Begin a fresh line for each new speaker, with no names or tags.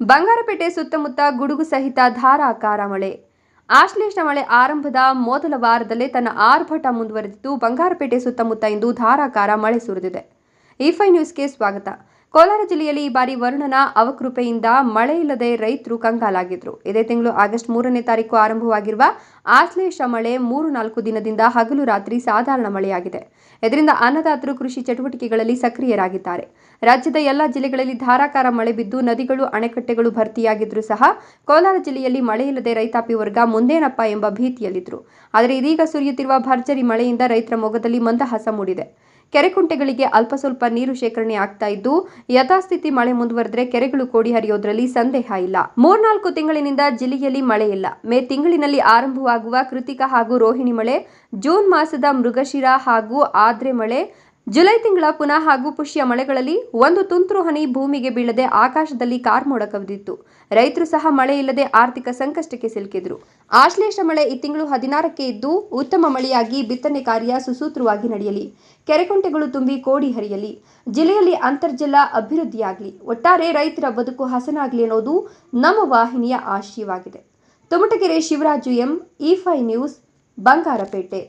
ಬಂಗಾರಪೇಟೆ ಸುತ್ತಮುತ್ತ ಗುಡುಗು ಸಹಿತ ಧಾರಾಕಾರ ಮಳೆ. ಆಶ್ಲೇಷ ಮಳೆ ಆರಂಭದ ಮೊದಲ ವಾರದಲ್ಲೇ ತನ್ನ ಆರ್ಭಟ ಮುಂದುವರೆದಿದ್ದು, ಬಂಗಾರಪೇಟೆ ಸುತ್ತಮುತ್ತ ಇಂದು ಧಾರಾಕಾರ ಮಳೆ ಸುರಿದಿದೆ. ಇಫೈ ನ್ಯೂಸ್ಗೆ ಸ್ವಾಗತ. ಕೋಲಾರ ಜಿಲ್ಲೆಯಲ್ಲಿ ಈ ಬಾರಿ ವರುಣನ ಅವಕೃಪೆಯಿಂದ ಮಳೆ ಇಲ್ಲದೆ ರೈತರು ಕಂಗಾಲಾಗಿದ್ರು. ಇದೇ ತಿಂಗಳು ಆಗಸ್ಟ್ ಮೂರನೇ ತಾರೀಕು ಆರಂಭವಾಗಿರುವ ಆಶ್ಲೇಷ ಮಳೆ ಮೂರು ನಾಲ್ಕು ದಿನದಿಂದ ಹಗಲು ರಾತ್ರಿ ಸಾಧಾರಣ ಮಳೆಯಾಗಿದೆ. ಇದರಿಂದ ಅನ್ನದಾತರು ಕೃಷಿ ಚಟುವಟಿಕೆಗಳಲ್ಲಿ ಸಕ್ರಿಯರಾಗಿದ್ದಾರೆ. ರಾಜ್ಯದ ಎಲ್ಲ ಜಿಲ್ಲೆಗಳಲ್ಲಿ ಧಾರಾಕಾರ ಮಳೆ ಬಿದ್ದು ನದಿಗಳು, ಅಣೆಕಟ್ಟೆಗಳು ಭರ್ತಿಯಾಗಿದ್ರೂ ಸಹ ಕೋಲಾರ ಜಿಲ್ಲೆಯಲ್ಲಿ ಮಳೆ ಇಲ್ಲದೆ ರೈತಾಪಿ ವರ್ಗ ಮುಂದೇನಪ್ಪ ಎಂಬ ಭೀತಿಯಲ್ಲಿದ್ರು. ಆದರೆ ಇದೀಗ ಸುರಿಯುತ್ತಿರುವ ಭರ್ಜರಿ ಮಳೆಯಿಂದ ರೈತರ ಮೊಗದಲ್ಲಿ ಮಂದಹಾಸ ಮೂಡಿದೆ. ಕೆರೆಕುಂಟೆಗಳಿಗೆ ಅಲ್ಪ ಸ್ವಲ್ಪ ನೀರು ಶೇಖರಣೆ ಆಗ್ತಾ ಇದ್ದು, ಯಥಾಸ್ಥಿತಿ ಮಳೆ ಮುಂದುವರೆದ್ರೆ ಕೆರೆಗಳು ಕೋಡಿ ಹರಿಯೋದ್ರಲ್ಲಿ ಸಂದೇಹ ಇಲ್ಲ. ಮೂರ್ನಾಲ್ಕು ತಿಂಗಳಿನಿಂದ ಜಿಲ್ಲೆಯಲ್ಲಿ ಮಳೆ ಇಲ್ಲ ಮೇ ತಿಂಗಳಿನಲ್ಲಿ ಆರಂಭವಾಗುವ ಕೃತಿಕ ಹಾಗೂ ರೋಹಿಣಿ ಮಳೆ, ಜೂನ್ ಮಾಸದ ಮೃಗಶಿರ ಹಾಗೂ ಆದ್ರೆ ಮಳೆ ಜುಲೈ ತಿಂಗಳ ಪುನಃ ಹಾಗೂ ಪುಷ್ಯ ಮಳೆಗಳಲ್ಲಿ ಒಂದು ತುಂತುರು ಹನಿ ಭೂಮಿಗೆ ಬೀಳದೆ ಆಕಾಶದಲ್ಲಿ ಕಾರ್ಮೋಡ ಕವಿದಿತ್ತು. ರೈತರು ಸಹ ಮಳೆ ಇಲ್ಲದೆ ಆರ್ಥಿಕ ಸಂಕಷ್ಟಕ್ಕೆ ಸಿಲುಕಿದ್ರು. ಆಶ್ಲೇಷ ಮಳೆ ಈ ತಿಂಗಳು ಹದಿನಾರಕ್ಕೆ ಇದ್ದು ಉತ್ತಮ ಮಳೆಯಾಗಿ ಬಿತ್ತನೆ ಕಾರ್ಯ ಸುಸೂತ್ರವಾಗಿ ನಡೆಯಲಿ. ಕೆರೆಕುಂಟೆಗಳು ತುಂಬಿ ಕೋಡಿ ಹರಿಯಲಿ. ಜಿಲ್ಲೆಯಲ್ಲಿ ಅಂತರ್ಜಲ ಅಭಿವೃದ್ಧಿಯಾಗಲಿ. ಒಟ್ಟಾರೆ ರೈತರ ಬದುಕು ಹಸನಾಗಲಿ ಅನ್ನೋದು ನಮ್ಮ ವಾಹಿನಿಯ ಆಶಯವಾಗಿದೆ. ತುಮಟಗೆರೆ ಶಿವರಾಜು ಎಂ ಇಫೈ ನ್ಯೂಸ್, ಬಂಗಾರಪೇಟೆ.